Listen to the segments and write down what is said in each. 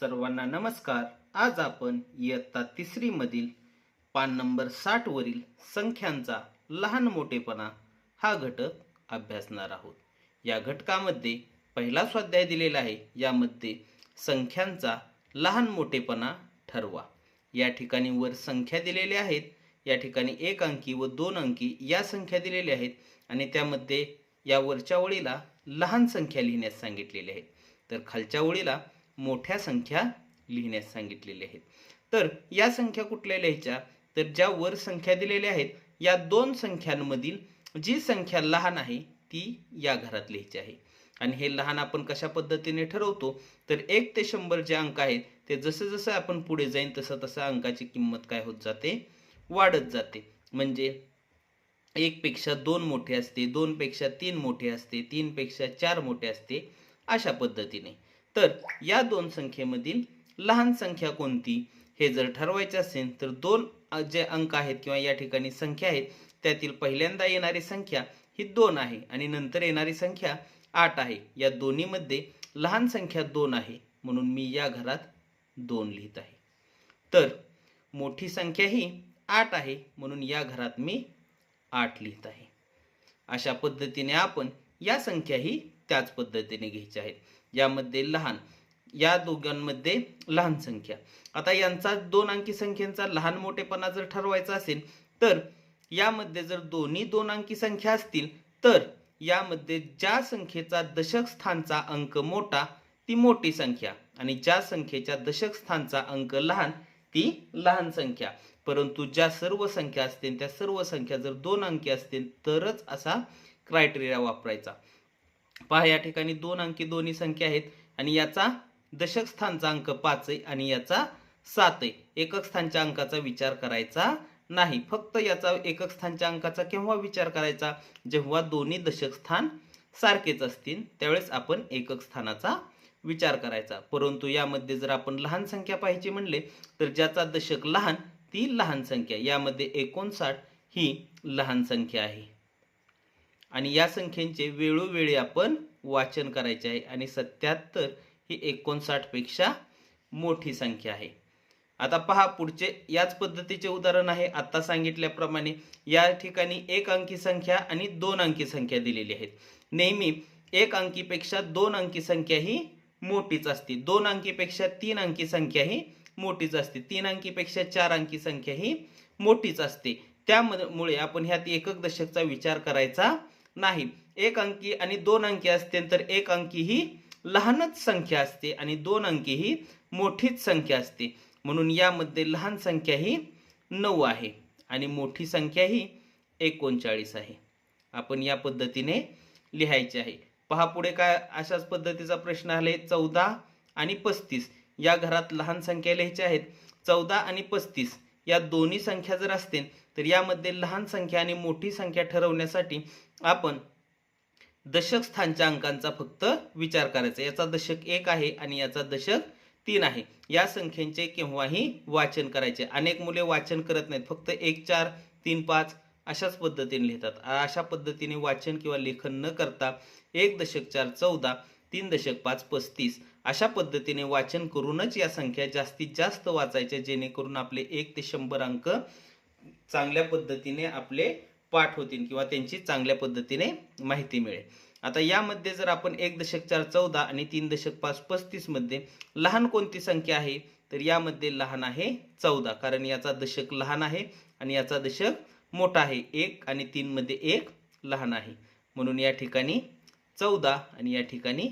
सर्वांना नमस्कार. आज आपण इयत्ता तिसरी मधील पान नंबर साठ वरील संख्यांचा लहान मोठेपणा हा घटक अभ्यासणार आहोत. या घटकामध्ये पहिला स्वाध्याय दिलेला आहे. यामध्ये संख्यांचा लहान मोठेपणा ठरवा. या ठिकाणी वर संख्या दिलेल्या आहेत. या ठिकाणी एक अंकी व दोन अंकी या संख्या दिलेल्या आहेत आणि त्यामध्ये या वरच्या ओळीला लहान संख्या लिहिण्यास सांगितलेल्या आहेत तर खालच्या ओळीला मोठ्या संख्या लिहिण्यास सांगितलेल्या आहेत. तर या संख्या कुठल्या लिहायच्या? तर ज्या वर संख्या दिलेल्या आहेत या दोन संख्यांमधील जी संख्या लहान आहे ती या घरात लिहायची आहे. आणि हे लहान आपण कशा पद्धतीने ठरवतो? तर एक ते शंभर जे अंक आहेत ते जसं जसं आपण पुढे जाईन तसं तसं अंकाची किंमत काय होत जाते? वाढत जाते. म्हणजे एकपेक्षा दोन मोठे असते दोनपेक्षा तीन मोठे असते तीनपेक्षा चार मोठे असते अशा पद्धतीने. तर या दोन संख्येमधील लहान संख्या कोणती? हे जर ठरवायचे असेल तर दोन जे अंक आहेत किंवा या ठिकाणी संख्या आहेत त्यातील पहिल्यांदा येणारी संख्या ही दोन आहे आणि नंतर येणारी संख्या आठ आहे. या दोन्हीमध्ये लहान संख्या दोन आहे म्हणून मी या घरात दोन लिहित आहे. तर मोठी संख्या ही आठ आहे म्हणून या घरात मी आठ लिहित आहे. अशा पद्धतीने आपण या संख्याही त्याच पद्धतीने घ्यायच्या आहेत. यामध्ये लहान. या दोघांमध्ये लहान संख्या. आता यांचा दोन अंकी संख्येचा लहान मोठेपणा जर ठरवायचा असेल तर यामध्ये जर दोन्ही दोन अंकी संख्या असतील तर यामध्ये ज्या संख्येचा दशक स्थानचा अंक मोठा ती मोठी संख्या. आणि ज्या संख्येच्या दशक स्थानचा अंक लहान ती लहान संख्या. परंतु ज्या सर्व संख्या असतील त्या सर्व संख्या जर दोन अंकी असतील तरच असा क्रायटेरिया वापरायचा. पहा या ठिकाणी दोन अंकी दोन्ही संख्या आहेत आणि याचा दशक स्थानचा अंक पाच आहे आणि याचा सात आहे. एकक स्थानच्या अंकाचा विचार करायचा नाही. फक्त याचा एकक स्थानच्या अंकाचा केव्हा विचार करायचा? जेव्हा दोन्ही दशक स्थान सारखेच असतील त्यावेळेस आपण एकक स्थानाचा विचार करायचा. परंतु यामध्ये जर आपण लहान संख्या पाहिजे म्हणले तर ज्याचा दशक लहान ती लहान संख्या. यामध्ये एकोणसाठ ही लहान संख्या आहे. आणि या संख्येचे वेळोवेळी आपण वाचन करायचे आहे. आणि सत्याहत्तर ही एकोणसाठपेक्षा मोठी संख्या आहे. आता पहा पुढचे याच पद्धतीचे उदाहरण आहे. आता सांगितल्याप्रमाणे या ठिकाणी एक अंकी संख्या आणि दोन अंकी संख्या दिलेली आहेत. नेहमी एक अंकीपेक्षा दोन अंकी संख्या ही मोठीच असते. दोन अंकीपेक्षा तीन अंकी संख्या ही मोठीच असते. तीन अंकीपेक्षा चार अंकी संख्या ही मोठीच असते. त्यामुळे आपण ह्यात एकक दशकचा विचार करायचा नाही. एक अंकी आणि दोन अंकी असते तर एक अंकी ही लहानच संख्या असते आणि दोन अंकी ही मोठीच संख्या असते. म्हणून यामध्ये लहान संख्या ही नऊ आहे आणि मोठी संख्या ही एकोणचाळीस आहे. आपण या पद्धतीने लिहायचे आहे. पहा पुढे काय अशाच पद्धतीचा प्रश्न आले चौदा आणि पस्तीस. या घरात लहान संख्या लिहायच्या आहेत. चौदा आणि पस्तीस या दोन्ही संख्या जर असतील तर यामध्ये लहान संख्या आणि मोठी संख्या ठरवण्यासाठी आपण दशक स्थानच्या अंकांचा फक्त विचार करायचा. याचा दशक एक आहे आणि याचा दशक तीन आहे. या संख्येचे केव्हाही वाचन करायचे. अनेक मुले वाचन करत नाहीत. फक्त एक चार तीन पाच अशाच पद्धतीने लिहितात. अशा पद्धतीने वाचन किंवा लेखन न करता एक दशक चार चौदा तीन दशक पाच पस्तीस अशा पद्धतीने वाचन करूनच या संख्या जास्तीत जास्त वाचायच्या जेणेकरून आपले एक ते शंभर अंक चांगल्या पद्धतीने आपले पाठ होतील किंवा त्यांची चांगल्या पद्धतीने माहिती मिळेल. आता यामध्ये जर आपण एक दशक चार चौदा आणि तीन दशक पाच पस्तीसमध्ये लहान कोणती संख्या आहे? तर यामध्ये लहान आहे चौदा. कारण याचा दशक लहान आहे आणि याचा दशक मोठा आहे. एक आणि तीनमध्ये एक लहान आहे. म्हणून या ठिकाणी चौदा आणि या ठिकाणी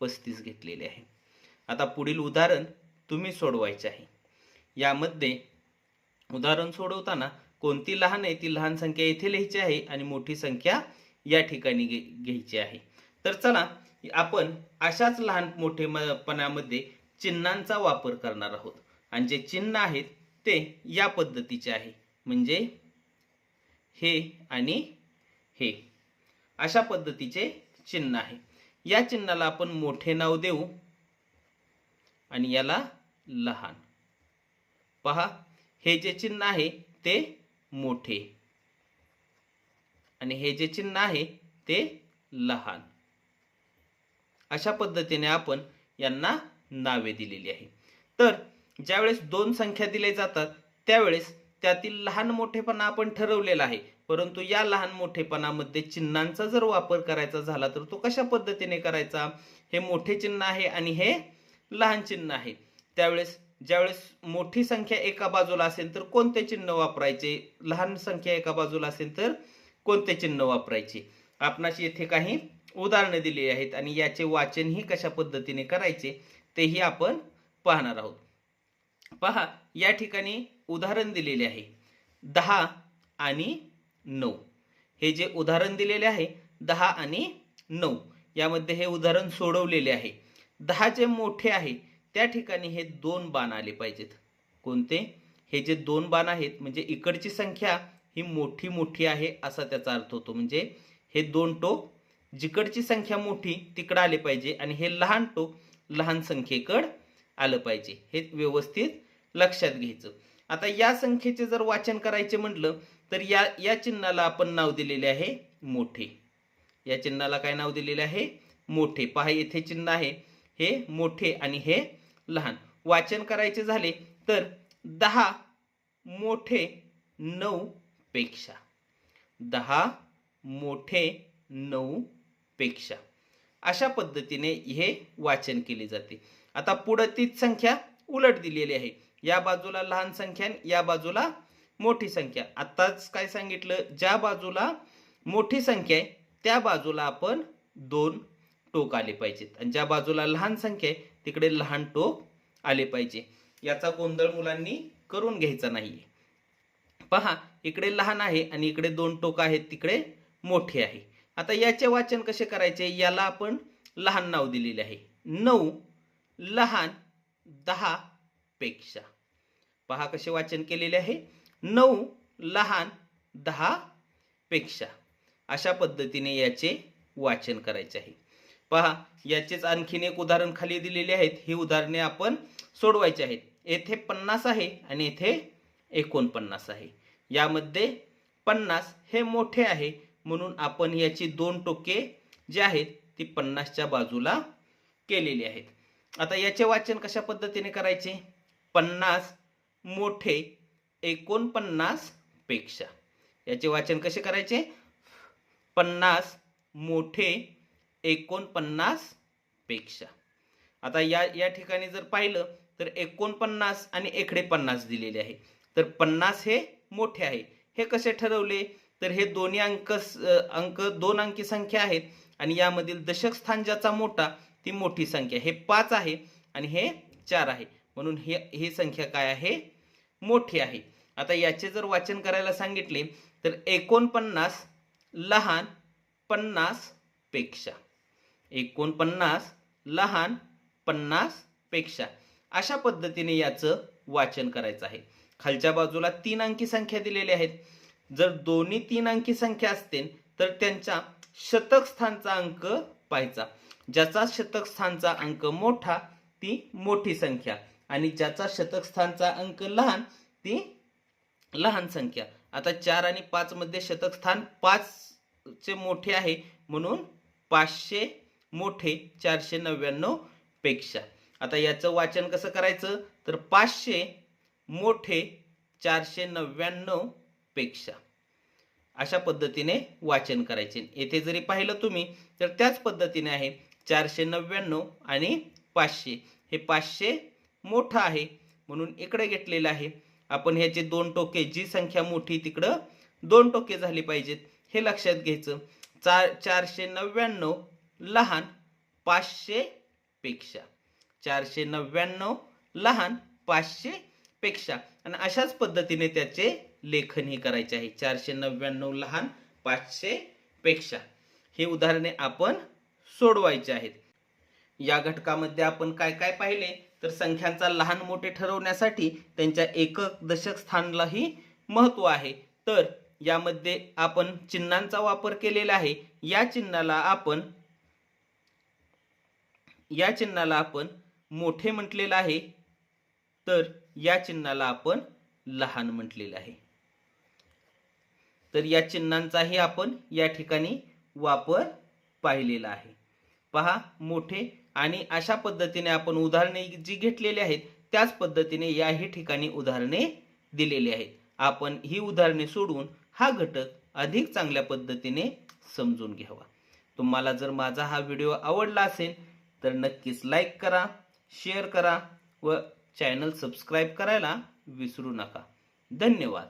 पस्तीस घेतलेले आहे. आता पुढील उदाहरण तुम्ही सोडवायचे आहे. यामध्ये उदाहरण सोडवताना कोणती लहान आहे ती लहान संख्या येथे लिहायची आहे आणि मोठी संख्या या ठिकाणी घे घ्यायची आहे. तर चला आपण अशाच लहान मोठेपणामध्ये चिन्हांचा वापर करणार आहोत. आणि जे चिन्ह आहेत ते या पद्धतीचे आहे. म्हणजे हे आणि हे. अशा पद्धतीचे चिन्ह आहे. या चिन्हाला आपण मोठे नाव देऊ आणि याला लहान. पहा हे जे चिन्ह आहे ते मोठे. आणि हे जे चिन्ह आहे ते लहान. अशा पद्धतीने आपण यांना नावे दिलेली आहे तर ज्यावेळेस दोन संख्या दिल्या जातात त्यावेळेस त्यातील लहान मोठेपणा आपण ठरवलेला आहे. परंतु या लहान मोठेपणामध्ये चिन्हांचा जर वापर करायचा झाला तर तो कशा पद्धतीने करायचा? हे मोठे चिन्ह आहे आणि हे लहान चिन्ह आहे. त्यावेळेस ज्यावेळेस मोठी संख्या एका बाजूला असेल तर कोणते चिन्ह वापरायचे? लहान संख्या एका बाजूला असेल तर कोणते चिन्ह वापरायचे? आपणास येथे काही उदाहरणं दिली आहेत आणि याचे वाचनही कशा पद्धतीने करायचे तेही आपण पाहणार आहोत. पहा या ठिकाणी उदाहरण दिलेले आहे. दहा आणि नऊ. हे जे उदाहरण दिलेले आहे दहा आणि नऊ यामध्ये हे उदाहरण सोडवलेले आहे. दहा जे मोठे आहे त्या ठिकाणी हे दोन बाण आले पाहिजेत. कोणते? हे जे दोन बाण आहेत म्हणजे इकडची संख्या ही मोठी मोठी आहे असा त्याचा अर्थ होतो. म्हणजे हे दोन टोक जिकडची संख्या मोठी तिकडं आले पाहिजे आणि हे लहान टोक लहान संख्येकड आलं पाहिजे. हे व्यवस्थित लक्षात घ्यायचं. आता या संख्येचे जर वाचन करायचे म्हटलं तर या या चिन्हाला आपण नाव दिलेले आहे मोठे. या चिन्हाला काय नाव दिलेले आहे? मोठे. पहा येथे चिन्ह आहे. हे मोठे आणि हे लहान. वाचन करायचे झाले तर दहा मोठे नऊ पेक्षा. दहा मोठे नऊ पेक्षा. अशा पद्धतीने हे वाचन केले जाते. आता पुढं तीच संख्या उलट दिलेली आहे. या बाजूला लहान संख्या आणि या बाजूला मोठी संख्या. आत्ताच काय सांगितलं? ज्या बाजूला मोठी संख्या आहे त्या बाजूला आपण दोन टोक आले पाहिजेत. आणि ज्या बाजूला लहान संख्या आहे तिकडे लहान टोक आले पाहिजे. याचा गोंधळ मुलांनी करून घ्यायचा नाही पहा इकडे लहान आहे आणि इकडे दोन टोक आहेत तिकडे मोठे आहे. आता याचे वाचन कसे करायचे? याला आपण लहान नाव दिलेले आहे. नऊ लहान दहा पेक्षा. पहा कसे वाचन केलेले आहे. नऊ लहान दहा पेक्षा. अशा पद्धतीने याचे वाचन करायचे आहे. पहा याचेच आणखीन एक उदाहरण खाली दिलेले आहेत. ही उदाहरणे आपण सोडवायची आहेत. येथे पन्नास आहे आणि येथे एकोणपन्नास आहे. यामध्ये पन्नास हे मोठे आहे. म्हणून आपण याची दोन टोके जे आहेत ती पन्नासच्या बाजूला केलेली आहेत. आता याचे वाचन कशा पद्धतीने करायचे? पन्नास मोठे एकोणपन्नासपेक्षा. याचे वाचन कसे करायचे? पन्नास मोठे एकोणपन्नासपेक्षा. आता या या ठिकाणी जर पाहिलं तर एकोणपन्नास आणि एकडे पन्नास दिलेले आहे. तर पन्नास हे मोठे आहे. हे कसे ठरवले? तर हे दोन्ही अंक अंक दोन अंकी संख्या आहेत आणि यामधील दशक स्थान ज्याचा मोठा ती मोठी संख्या. हे पाच आहे आणि हे चार आहे. म्हणून हे ही संख्या काय आहे? मोठी आहे. आता याचे जर वाचन करायला सांगितले तर एकोणपन्नास लहान पन्नासपेक्षा. एकोणपन्नास लहान पन्नासपेक्षा. अशा पद्धतीने याचं वाचन करायचं आहे. खालच्या बाजूला तीन अंकी संख्या दिलेल्या आहेत. जर दोन्ही तीन अंकी संख्या असतील तर त्यांच्या शतक स्थानचा अंक पाहायचा. ज्याचा शतक स्थानचा अंक मोठा ती मोठी संख्या. आणि ज्याचा शतक स्थानचा अंक लहान ती लहान संख्या. आता चार आणि पाच मध्ये शतक स्थान पाच चे मोठे आहे म्हणून पाचशे मोठे चारशे नव्याण्णवपेक्षा. आता याचं वाचन कसं करायचं? तर पाचशे मोठे चारशे नव्याण्णवपेक्षा. अशा पद्धतीने वाचन करायचे. येथे जरी पाहिलं तुम्ही तर त्याच पद्धतीने आहे चारशे नव्याण्णव आणि पाचशे. हे पाचशे मोठं आहे. म्हणून इकडे घेतलेलं आहे. आपण ह्याचे दोन टोके जी संख्या मोठी तिकडं दोन टोके झाली पाहिजेत. हे लक्षात घ्यायचं. चार चारशे नव्याण्णव लहान पाचशे पेक्षा. चारशे नव्याण्णव लहान पाचशे पेक्षा. आणि अशाच पद्धतीने त्याचे लेखनही करायचे आहे. चारशे नव्याण्णव लहान पाचशे पेक्षा. ही उदाहरणे आपण सोडवायचे आहेत. या घटकामध्ये आपण काय काय पाहिले? तर संख्यांचा लहान मोठे ठरवण्यासाठी त्यांच्या एकक दशक स्थानलाही महत्त्व आहे. तर यामध्ये आपण चिन्हांचा वापर केलेला आहे. या चिन्हाला आपण या चिन्हाला आपण मोठे म्हटलेलं आहे. तर या चिन्हाला आपण लहान म्हटलेलं आहे. तर या चिन्हांचाही आपण या ठिकाणी वापर पाहिलेला आहे. पहा मोठे आणि अशा पद्धतीने आपण उदाहरणे जी घेतलेली आहेत त्याच पद्धतीने याही ठिकाणी उदाहरणे दिलेली आहेत. आपण ही उदाहरणे सोडून हा घटक अधिक चांगल्या पद्धतीने समजून घ्यावा. तुम्हाला जर माझा हा व्हिडिओ आवडला असेल तर नक्कीच लाईक करा शेअर करा व चॅनल सबस्क्राईब करायला विसरू नका. धन्यवाद.